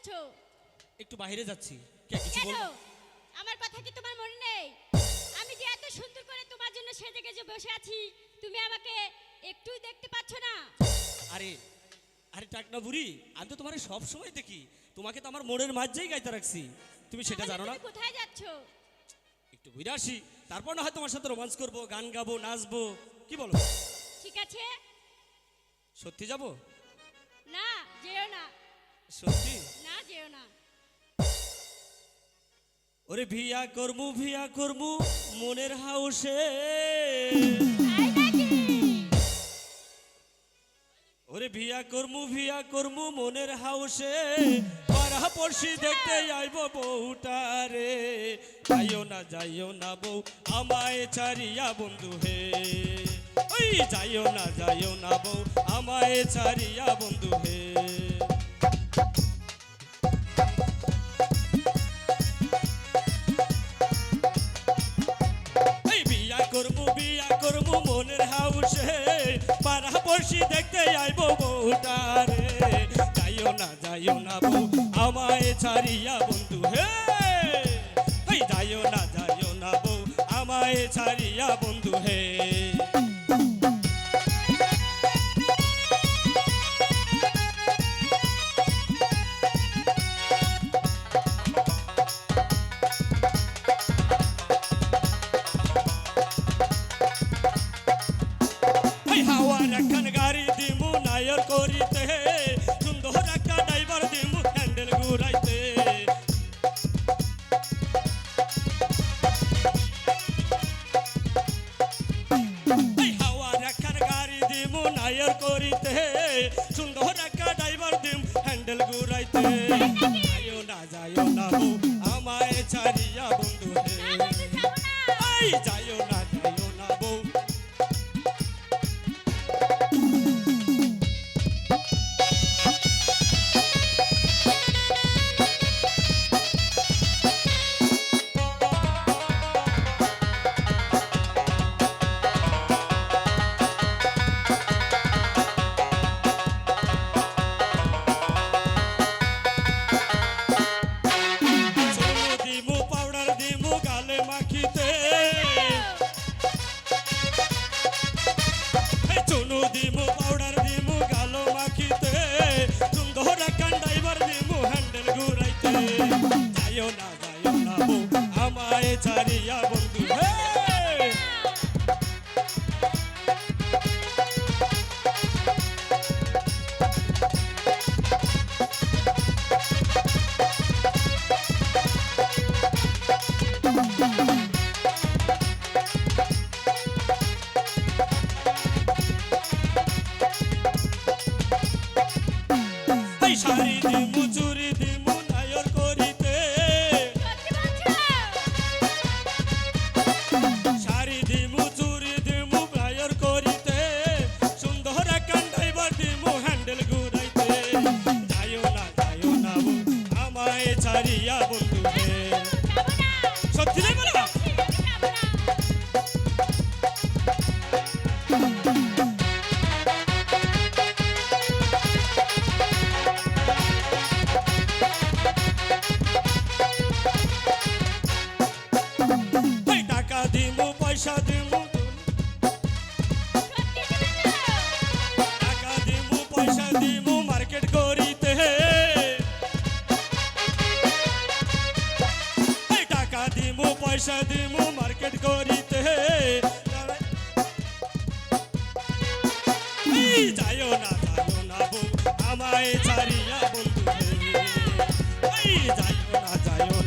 যাচ্ছ? একটু বাইরে যাচ্ছি। কে কিছু বল আমার কথা কি তোমার মনে নেই? আমি যে এত সুন্দর করে তোমার জন্য সেজে গেছে বসে আছি তুমি আমাকে একটু দেখতে পাচ্ছ না? আরে আরে টাকনা বুড়ি আমি তো তোমার সব সময় দেখি। তোমাকে তো আমার মনের মাঝেই গাইতে রাখছি। তুমি সেটা জানো না? কোথায় যাচ্ছ? একটু ঘুরে আসি। তারপর না হয় তোমার সাথে রোমান্স করব গান গাবো নাচবো। কি বলো? ঠিক আছে। সত্যি যাব? না যেও না। সত্যি? না যেও না। ওরে ভিয়া করমু ভিয়া করমু মনের হাউসে। ওরে ভিয়া করমু ভিয়া করমু মনের হাউসে। পাড়া পড়শি দেখতে আইব বউটারে যাইও না যাইও না বউ আমায় ছাড়িয়া বন্ধু হে। ওই যাইও না যাইও না বউ আমায় ছাড়িয়া বন্ধু যাইও না বউ, আমায় ছাড়িয়া বন্ধু, হে! যাইও না যাইও না বউ, আমায় ছাড়িয়া বন্ধু, হে! দিমু, পয়সা দিমু। টাকা দিমু, পয়সা দিমু, মার্কেট করিতে টাকা দিমু, পয়সা দিমু, মার্কেট করিতে যাইও না যাইও না বউ, আমায় ছাড়িয়া বন্ধু যাইও না, যাইও